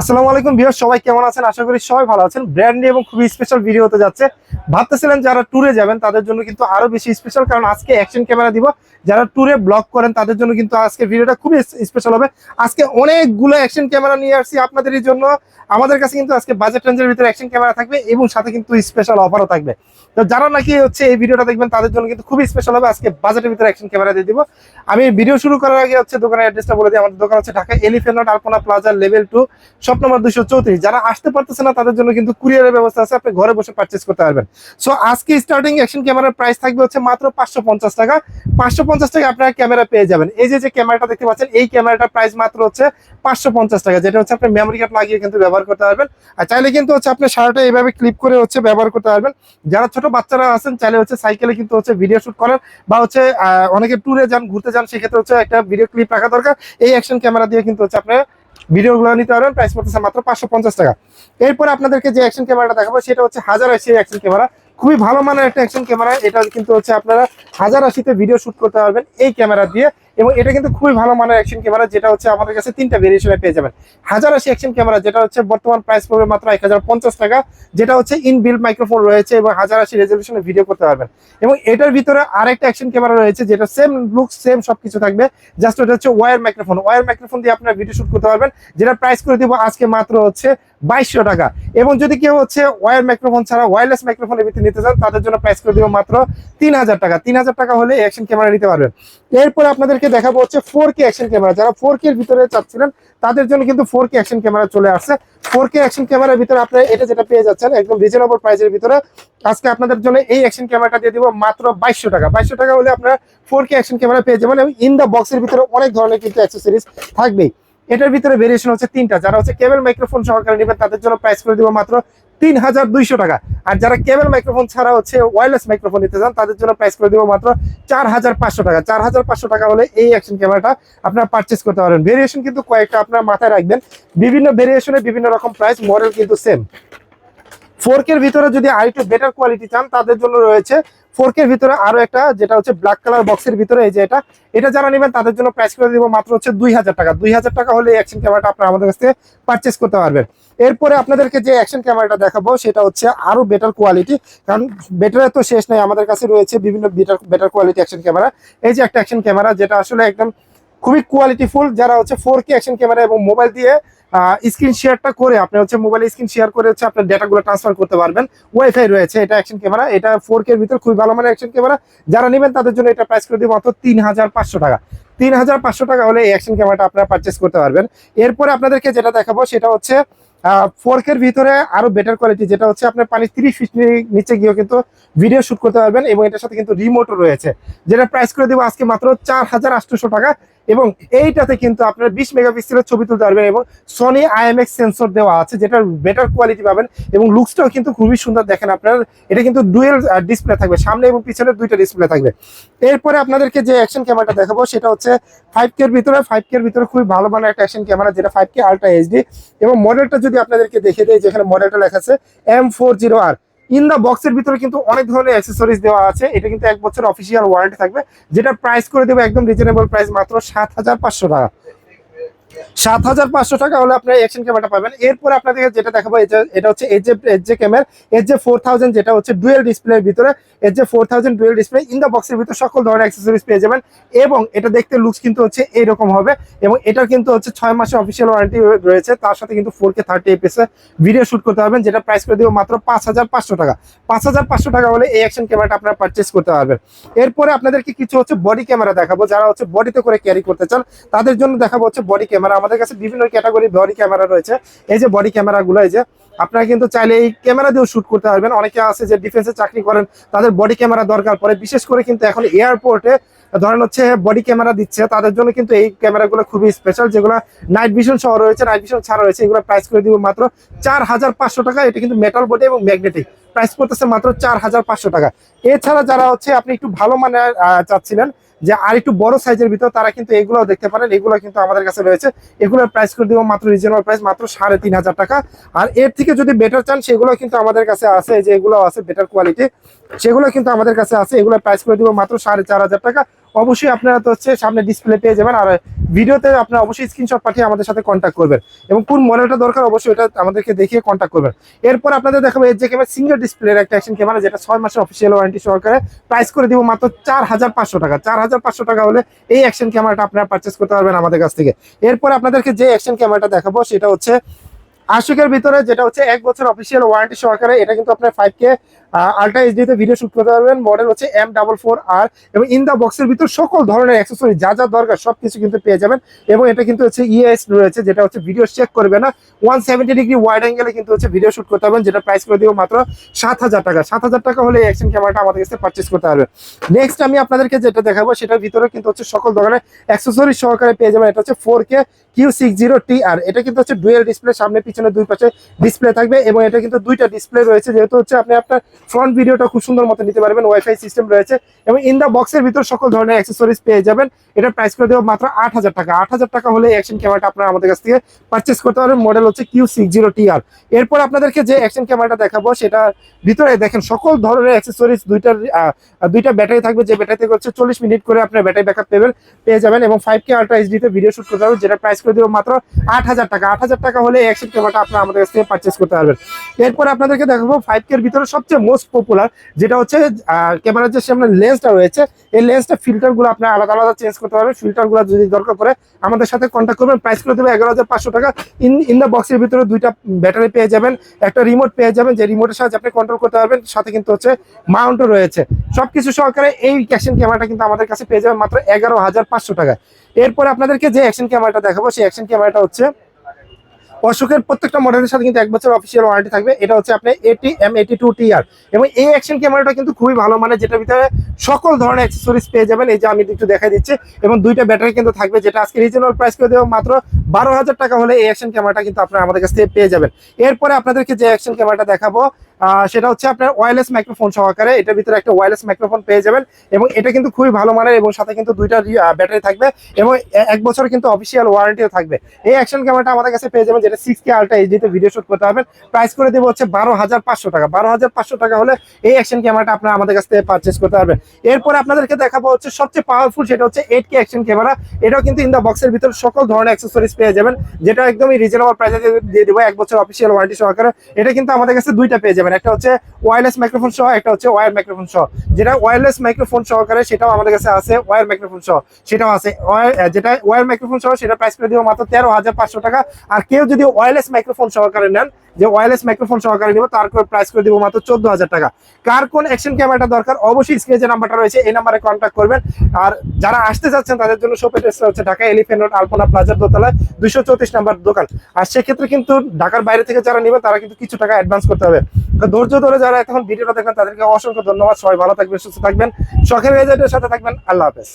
আসসালামু আলাইকুম ভিউয়ার সবাই কেমন আছেন? আশা করি সবাই ভালো আছেন। ব্র্যান্ড এবং খুবই স্পেশাল ভিডিও হতে যাচ্ছে। ভাবতেছিলেন যারা ট্যুরে যাবেন, তাদের জন্য কিন্তু আরও বেশি স্পেশাল কারণ আজকে অ্যাকশন ক্যামেরা দিব। যারা ট্যুরে ব্লগ করেন, তাদের জন্য কিন্তু আজকে ভিডিওটা খুবই স্পেশাল হবে। আজকে অনেকগুলো অ্যাকশন ক্যামেরা নিয়ে আসছি আপনাদের জন্য। আমাদের কাছে কিন্তু আজকে বাজেট রেঞ্জের ভিতরে অ্যাকশন ক্যামেরা থাকবে এবং সাথে কিন্তু স্পেশাল অফারও থাকবে। তো যারা নাকি হচ্ছে এই ভিডিওটা দেখবেন, তাদের জন্য কিন্তু খুবই স্পেশাল হবে। আজকে বাজেটের ভিতরে অ্যাকশন ক্যামেরা দিয়ে দিব। আমি ভিডিও শুরু করার আগে হচ্ছে দোকানের অ্যাড্রেসটা বলে দিই। আমাদের দোকান হচ্ছে Dhaka elephant Alpana plaza level two shop number দুশো চৌত্রিশ। যারা আসতে পারতেছে না, তাদের জন্য কিন্তু কুরিয়ারের ব্যবস্থা আছে, আপনি ঘরে বসে পারচেস করতে পারবেন। সো আজকে স্টার্টিং অ্যাকশন ক্যামেরার প্রাইস থাকবে হচ্ছে মাত্র পাঁচশো পঞ্চাশ টাকা। পাঁচশো পঞ্চাশ টাকা আপনার ক্যামেরা পেয়ে যাবেন। এই যে ক্যামেরাটা দেখতে পাচ্ছেন, এই ক্যামেরাটার প্রাইস মাত্র হচ্ছে পাঁচশো পঞ্চাশ টাকা, যেটা হচ্ছে আপনি মেমোরি কার্ড লাগিয়ে কিন্তু ব্যবহার করতে পারবেন। আর চাইলে কিন্তু হচ্ছে আপনি সারাটা এইভাবে ক্লিপ করে হচ্ছে ব্যবহার করতে পারবেন। যারা ছোট বাচ্চারা আছেন, চাইলে হচ্ছে সাইকেলে কিন্তু হচ্ছে ভিডিও শুট করেন, বা হচ্ছে অনেকে ট্যুরে যান, ঘুরতে যান, সেক্ষেত্রে হচ্ছে একটা ভিডিও ক্লিপ রাখা দরকার। এই অ্যাকশন ক্যামেরা দিয়ে কিন্তু হচ্ছে আপনি ভিডিওগুলো নিতে পারবেন প্রাইস পড়তেছে মাত্র পাঁচশো পঞ্চাশ টাকা। এরপর আপনাদেরকে যে অ্যাকশন ক্যামেরাটা দেখাবো, সেটা হচ্ছে হাজার আশি অ্যাকশন ক্যামেরা খুবই ভালো মানের একটা অ্যাকশন ক্যামেরা এটা কিন্তু হচ্ছে আপনারা হাজার আশিতে ভিডিও শুট করতে পারবেন এই ক্যামেরা দিয়ে। এবং এটা কিন্তু খুবই ভালো মানের অ্যাকশন ক্যামেরা যেটা হচ্ছে আমাদের কাছে তিনটা ভেরিয়েশনে পেয়ে যাবেন। হাজার আশি অ্যাকশন ক্যামেরা যেটা হচ্ছে বর্তমান প্রাইস পড়বে মাত্র এক হাজার পঞ্চাশ টাকা, যেটা হচ্ছে ইন বিল্ড মাইক্রোফোন রয়েছে এবং হাজার আশি রেজলিউশনে ভিডিও করতে পারবেন। এবং এটার ভিতরে আরেকটা অ্যাকশন ক্যামেরা রয়েছে, যেটা সেম লুক সেম সবকিছু থাকবে জাস্ট ওটা হচ্ছে ওয়ার মাইক্রোফোন ওয়ার মাইক্রোফোন দিয়ে আপনার ভিডিও শুট করতে পারবেন যেটা প্রাইস করে দিব আজকে মাত্র হচ্ছে বাইশশো টাকা। এবং যদি কেউ হচ্ছে ওয়ার মাইক্রোফোন ছাড়া ওয়ারলেস মাইক্রোফোন এমনিতে নিতে চান, তাদের জন্য প্রাইস করে দিব মাত্র তিন হাজার টাকা। তিন হাজার টাকা হলে অ্যাকশন ক্যামেরা নিতে পারবেন। এরপর আপনাদেরকে দেখাবো হচ্ছে ফোর কে অ্যাকশন ক্যামেরা যারা ফোর কে ভিতরে চাচ্ছিলেন, তাদের জন্য কিন্তু ফোর কে অ্যাকশন ক্যামেরা চলে আসছে। ফোর কে অ্যাকশন ক্যামেরার ভিতরে আপনি এটা যেটা পেয়ে যাচ্ছেন, একদম রিজনেবল প্রাইসের ভিতরে, আজকে আপনাদের জন্য এই অ্যাকশন ক্যামেরাটা দিয়ে দিব মাত্র বাইশশো টাকা। বাইশশো টাকা হলে আপনারা ফোর কে অ্যাকশন ক্যামেরা পেয়ে যাবেন এবং ইন দ্য বক্সের ভিতরে অনেক ধরনের কিন্তু অ্যাক্সেসরিজ থাকবেই। এটার ভিতরে ভেরিয়েশন হচ্ছে তিনটা। যারা হচ্ছে কেবল মাইক্রোফোন সহকারে নেবেন, তাদের জন্য প্রাইস করে দিব মাত্র তিন হাজার দুইশো টাকা। আর যারা কেবল মাইক্রোফোন ছাড়া হচ্ছে ওয়্যারলেস মাইক্রোফোন নিতে চান, তাদের জন্য প্রাইস করে দিব মাত্র চার হাজার পাঁচশো টাকা। চার হাজার পাঁচশো টাকা হলে এই অ্যাকশন ক্যামেরাটা আপনারা পারচেস করতে পারেন। ভেরিয়েশন কিন্তু কয়েকটা আপনার মাথায় রাখবেন। বিভিন্ন ভেরিয়েশনে বিভিন্ন রকম প্রাইস মডেল কিন্তু সেম ফোর এর ভিতরে যদি আরেকটু বেটার কোয়ালিটি চান, তাদের জন্য রয়েছে ফোর এর ভিতরে আরও একটা, যেটা হচ্ছে ব্ল্যাক কালার বক্সের ভিতরে, এই যে এটা এটা যারা নেবেন তাদের জন্য প্রাইস করে দিব মাত্র হচ্ছে দুই হাজার টাকা। দুই হাজার টাকা হলে অ্যাকশন ক্যামেরাটা আপনারা আমাদের কাছ থেকে পারচেস করতে পারবেন। এরপরে আপনাদেরকে যে অ্যাকশন ক্যামেরাটা দেখাবো, সেটা হচ্ছে আরও বেটার কোয়ালিটি কারণ বেটার তো শেষ নাই, আমাদের কাছে রয়েছে বিভিন্ন better better quality action camera এই যে একটা অ্যাকশন ক্যামেরা যেটা আসলে একদম খুবই কোয়ালিটিফুল যারা হচ্ছে ফোর কে অ্যাকশন ক্যামেরা এবং মোবাইল দিয়ে স্ক্রিন শেয়ারটা করে আপনি হচ্ছে মোবাইলে স্ক্রিন শেয়ার করে হচ্ছে আপনার ডেটাগুলো ট্রান্সফার করতে পারবেন। ওয়াইফাই রয়েছে, এটা অ্যাকশন ক্যামেরা এটা ফোর কে ভিতর খুবই ভালো মানের অ্যাকশন ক্যামেরা যারা নেবেন তাদের জন্য এটা প্রাইস করে দিব মাত্র তিন হাজার পাঁচশো টাকা। তিন হাজার পাঁচশো টাকা হলে এই অ্যাকশন ক্যামেরাটা আপনারা পারচেস করতে পারবেন। এরপরে আপনাদেরকে যেটা দেখাবো, সেটা হচ্ছে ফোর এর ভিতরে আরও বেটার কোয়ালিটি যেটা হচ্ছে আপনার পানি তিরিশ ফিট নিচে গিয়েও কিন্তু ভিডিও শুট করতে পারবেন এবং এটার সাথে কিন্তু রিমোটও রয়েছে। যেটা প্রাইস করে দেবো আজকে মাত্র চার হাজার টাকা। এবং এইটাতে কিন্তু আপনার বিশ মেগাপিক্সেলের ছবি তুলতে পারবেন এবং সনি আইএমএক্স সেন্সর দেওয়া আছে যেটার বেটার কোয়ালিটি পাবেন এবং লুকসটাও কিন্তু খুবই সুন্দর দেখেন আপনার। এটা কিন্তু ডুয়েল ডিসপ্লে থাকবে, সামনে এবং পিছনে দুইটা ডিসপ্লে থাকবে। এরপরে আপনাদেরকে যে অ্যাকশন ক্যামেরাটা দেখাবো, সেটা হচ্ছে ফাইভ কে এর ভিতরে ফাইভ কে এর ভিতরে খুবই ভালো মানের একটা অ্যাকশন ক্যামেরা যেটা ফাইভ কে আলট্রা এইচডি এবং মডেলটা যদি আপনাদেরকে দেখে দেয় যেখানে মডেলটা লেখা আছে M four zero R in the বক্সের ভিতরে কিন্তু অনেক ধরনের অ্যাক্সেসরিজ দেওয়া আছে। এটা কিন্তু এক বছর অফিসিয়াল ওয়ারেন্টি থাকবে যেটা প্রাইস করে দেবো একদম রিজনেবল প্রাইস মাত্র সাত হাজার পাঁচশো টাকা। সাত হাজার পাঁচশো টাকা হলে আপনার অ্যাকশন ক্যামেরাটা পাবেন। এরপর আপনাদেরকে যেটা দেখাবো, এটা হচ্ছে ফোর থাউজেন্ড যেটা হচ্ছে ডুয়েল ডিসপ্লের ভিতরে four thousand dual display in the বক্সের ভিতরে সকল ধরনের অ্যাক্সেসরিজ পেয়ে যাবেন এবং এটা দেখতে লুকস কিন্তু হচ্ছে এইরকম হবে এবং কিন্তু হচ্ছে ছয় মাসের অফিসিয়াল ওয়ারেন্টি রয়েছে। তার সাথে কিন্তু ফোর কে থার্টি এপিএসে ভিডিও শুট করতে পারবেন, যেটা প্রাইস করে দিব মাত্র পাঁচ হাজার পাঁচশো টাকা। পাঁচ হাজার পাঁচশো টাকা হলে এই অ্যাকশন ক্যামেরাটা আপনারা পারচেস করতে পারবেন। এরপরে আপনাদেরকে কিছু হচ্ছে বডি ক্যামেরা দেখাবো। যারা হচ্ছে বডিতে করে ক্যারি করতে চান, তাদের জন্য দেখাবো হচ্ছে বডি ক্যামেরা আমাদের কাছে বিভিন্ন ক্যাটাগরি বডি ক্যামেরা রয়েছে। এই যে বডি ক্যামেরাগুলো এই যে আপনারা কিন্তু চাইলে এই ক্যামেরা দিয়েও শুট করতে পারবেন। অনেকে আছে যে ডিফেন্সে চাকরি করেন তাদের বডি ক্যামেরা দরকার পড়ে। বিশেষ করে কিন্তু এখন এয়ারপোর্টে ধরেন হচ্ছে বডি ক্যামেরা দিচ্ছে তাদের জন্য কিন্তু এই ক্যামেরাগুলো খুবই স্পেশাল যেগুলো নাইট ভিশন সহ রয়েছে নাইট ভিশন ছাড়া রয়েছে। এগুলো প্রাইস করে দিব মাত্র চার হাজার পাঁচশো টাকা। এটা কিন্তু মেটাল বডি এবং ম্যাগনেটিক প্রাইস করতেছে মাত্র চার হাজার পাঁচশো টাকা। এছাড়া যারা হচ্ছে আপনি একটু ভালো আহ, চাচ্ছিলেন যে আর একটু বড় সাইজের ভিতর তারা কিন্তু এগুলো দেখতে পারেন, এগুলো কিন্তু আমাদের কাছে রয়েছে। এগুলোর প্রাইস করে দিব মাত্র রিজনেবল প্রাইস মাত্র সাড়ে তিন হাজার টাকা। আর এর থেকে যদি বেটার চান, সেগুলো কিন্তু আমাদের কাছে আছে যে এগুলো আছে বেটার কোয়ালিটি সেগুলো কিন্তু আমাদের কাছে আছে এগুলো প্রাইস করে দিব মাত্র সাড়ে চার হাজার টাকা। অবশ্যই আপনারা তো হচ্ছে সামনে ডিসপ্লে পেয়ে যাবেন আর ভিডিওতে আপনারা অবশ্যই স্ক্রিনশট পাঠিয়ে আমাদের সাথে কন্ট্যাক্ট করবেন। এবং কোন মডেলটা দরকার অবশ্যই এটা আমাদেরকে দেখিয়ে কন্ট্যাক্ট করবেন। এরপর আপনাদের দেখাবো এর যে ক্যামেরা সিঙ্গেল ডিসপ্লের একটা অ্যাকশন ক্যামেরা যেটা ছয় মাসের অফিসিয়াল ওয়ারেন্টি সহকারে প্রাইস করে দিব মাত্র চার হাজার পাঁচশো টাকা। চার হাজার পাঁচশো টাকা হলে এই অ্যাকশন ক্যামেরাটা আপনারা পারচেস করতে পারবেন আমাদের কাছ থেকে। এরপর আপনাদেরকে যে অ্যাকশন ক্যামেরাটা দেখাবো সেটা হচ্ছে আশুকের ভিতরে, যেটা হচ্ছে এক বছর অফিসিয়াল ওয়ারেন্টি সহকারে, এটা কিন্তু আপনার ফাইভ কে আলট্রা এইচডি তে ভিডিও শুট করতে পারবেন। মডেল হচ্ছে এম ডাবল ফোর আর এবং ইন দা বক্সের ভিতর সকল ধরনের অ্যাক্সেসরি যা যা দরকার, সবকিছু কিন্তু পেয়ে যাবেন। এবং এটা কিন্তু হচ্ছে ইএস রয়েছে, যেটা হচ্ছে ভিডিও চেক করবে না। ওয়ান সেভেন্টি ডিগ্রি ওয়াইড অ্যাঙ্গেলে কিন্তু হচ্ছে ভিডিও শুট করতে পারবেন, যেটা প্রাইস করে দিব মাত্র সাত হাজার টাকা। সাত হাজার টাকা হলে অ্যাকশন ক্যামেরাটা আমাদের কাছে পারচেস করতে পারবে নেক্সট আমি আপনাদেরকে যেটা দেখাবো, সেটার ভিতরে কিন্তু হচ্ছে সকল ধরনের অ্যাক্সেসরি সহকারে পেয়ে যাবেন। এটা হচ্ছে four K Q six zero T R এটা কিন্তু হচ্ছে ডুয়েল ডিসপ্লে সামনে, পিছনে, দুই পাশে ডিসপ্লে থাকবে এবং এটা কিন্তু দুইটা ডিসপ্লে রয়েছে। যেহেতু হচ্ছে আপনি আপনার ফ্রন্ট ভিডিওটা খুব সুন্দর মতো নিতে পারবেন ওয়াইফাই সিস্টেম রয়েছে এবং ইন দা বক্সের ভিতর সকল ধরনের অ্যাক্সেসরিজ পেয়ে যাবেন। এটা প্রাইস করে দেবো মাত্র আট হাজার টাকা। আট হাজার টাকা হলে অ্যাকশন ক্যামেরাটা আপনারা আমাদের কাছ থেকে পারচেস করতে পারবেন। মডেল হচ্ছে Q six zero T R এরপর আপনাদেরকে যে অ্যাকশন ক্যামেরাটা দেখাবো, সেটা ভিতরে দেখেন সকল ধরনের অ্যাক্সেসরিজ দুইটার দুইটা ব্যাটারি থাকবে। যে ব্যাটারি থেকে হচ্ছে চল্লিশ মিনিট করে আপনার ব্যাটারি ব্যাকআপ পেবেন পেয়ে যাবেন এবং ফাইভ কে আলট্রা এইচডিতে ভিডিও শুট করতে পারবেন, যেটা প্রাইস করে দেবো মাত্র আট হাজার টাকা। আট হাজার টাকা হলে অ্যাকশন ক্যামেরাটা আপনারা আমাদের কাছ থেকে পারচেস করতে পারবেন। এরপর আপনাদেরকে দেখাবো ফাইভ কে এর ভিতরে সবচেয়ে মোস্ট পপুলার যেটা হচ্ছে ক্যামেরার যে সামনে লেন্সটা রয়েছে, এই লেন্সটা ফিল্টারগুলো আপনার আলাদা আলাদা চেঞ্জ করতে পারবেন। ফিল্টারগুলো যদি দরকার পড়ে, আমাদের সাথে কন্ট্যাক্ট করবেন। প্রাইস করে দেবে এগারো হাজার পাঁচশো টাকা। ইন ইন দ্য বক্সের ভিতরে দুইটা ব্যাটারি পেয়ে যাবেন, একটা রিমোট পেয়ে যাবেন, যে রিমোটের সাহায্যে আপনি কন্ট্রোল করতে পারবেন। সাথে কিন্তু হচ্ছে মাউন্টও রয়েছে। সবকিছু সহকারে এই অ্যাকশন ক্যামেরাটা কিন্তু আমাদের কাছে পেয়ে যাবেন মাত্র এগারো হাজার পাঁচশো টাকায়। এরপর আপনাদেরকে যে অ্যাকশন ক্যামেরাটা দেখাবো, সেই অ্যাকশন ক্যামেরাটা হচ্ছে অশোকের প্রত্যেকটা মডেলের সাথে কিন্তু এক বছর অফিসিয়াল ওয়ারেন্টি থাকবে। এটা হচ্ছে আপনার এটি এম এইটি টু টি আর এবং এই অ্যাকশন ক্যামেরাটা কিন্তু খুবই ভালো মানে যেটার ভিতরে সকল ধরনের অ্যাক্সেসরিজ পেয়ে যাবেন। এই যে আমি একটু দেখাই দিচ্ছি। এবং দুইটা ব্যাটারি কিন্তু থাকবে, যেটা আজকে রিজনেবল প্রাইস করে দেবো মাত্র বারো হাজার টাকা হলে এই অ্যাকশন ক্যামেরাটা কিন্তু আপনারা আমাদের কাছ থেকে পেয়ে যাবেন। এরপরে আপনাদেরকে যে অ্যাকশন ক্যামেরাটা দেখাবো সেটা হচ্ছে আপনার ওয়্যারলেস মাইক্রোফোন সহকারে। এটার ভিতরে একটা ওয়্যারলেস মাইক্রোফোন পেয়ে যাবেন এবং এটা কিন্তু খুবই ভালো মানের এবং সাথে কিন্তু দুইটা ব্যাটারি থাকবে এবং এক বছর কিন্তু অফিসিয়াল ওয়ারেন্টিও থাকবে। এই অ্যাকশন ক্যামেরাটা আমাদের কাছে পেয়ে যাবেন, যেটা সিক্স কে আলট্রা এইচডিতে ভিডিও শুট করতে পারবেন। প্রাইস করে দেবো হচ্ছে বারো হাজার পাঁচশো টাকা। বারো হাজার পাঁচশো টাকা হলে এই অ্যাকশন ক্যামেরাটা আপনারা আমাদের কাছ থেকে পারচেস করতে পারবেন। এরপরে আপনাদেরকে দেখাবো হচ্ছে সবচেয়ে পাওয়ারফুল সেটা হচ্ছে এইট কে অ্যাকশন ক্যামেরা এটাও কিন্তু ইন দা বক্সের ভিতর সকল ধরনের অ্যাক্সেসরিজ পেয়ে যাবেন, যেটা একদমই রিজনেবল প্রাইসে দিয়ে দেবো, এক বছর অফিসিয়াল ওয়ারেন্টি সহকারে। এটা কিন্তু আমাদের কাছে দুইটা পেয়ে যাবেন, একটা হচ্ছে ওয়ারলেস মাইক্রোফোন সহ, একটা হচ্ছে ওয়ার মাইক্রোফোন সহ। যেটা ওয়ারলেস মাইক্রোফোন সহকারে, সেটাও আমাদের কাছে আছে ওয়ার মাইক্রোফোন সহ, সেটাও আছে। যেটা ওয়ার মাইক্রোফোন সহ সেটা প্রাইস করে দিব মাত্র তেরো হাজার পাঁচশো টাকা। আর কেউ যদি ওয়ারলেস মাইক্রোফোন সহকারে নেন যে ওয়্যারলেস মাইক্রোফোন সহকারে নিব, তার প্রাইস করে দিব মাত্র চোদ্দ হাজার টাকা। কার কোন অ্যাকশন ক্যামেরাটা দরকার, অবশ্যই স্ক্রিনে যে নাম্বারটা রয়েছে, এই নাম্বারে কন্ট্যাক্ট করবেন। আর যারা আসতে যাচ্ছেন তাদের জন্য শপের এড্রেসটা হচ্ছে ঢাকা এলিফেন্ট রোড আলপনা প্লাজার দোতলায়, দুইশো চৌত্রিশ নাম্বার দোকান। আর সেক্ষেত্রে কিন্তু ঢাকার বাইরে থেকে যারা নেবেন, তারা কিন্তু কিছু টাকা অ্যাডভান্স করতে হবে। ধৈর্য ধরে যারা এখন ভিডিওটা দেখবেন, তাদেরকে অসংখ্য ধন্যবাদ। সবাই ভালো থাকবেন, সুস্থ থাকবেন। শখের এজেন্টের সাথে থাকবেন। আল্লাহ হাফেজ।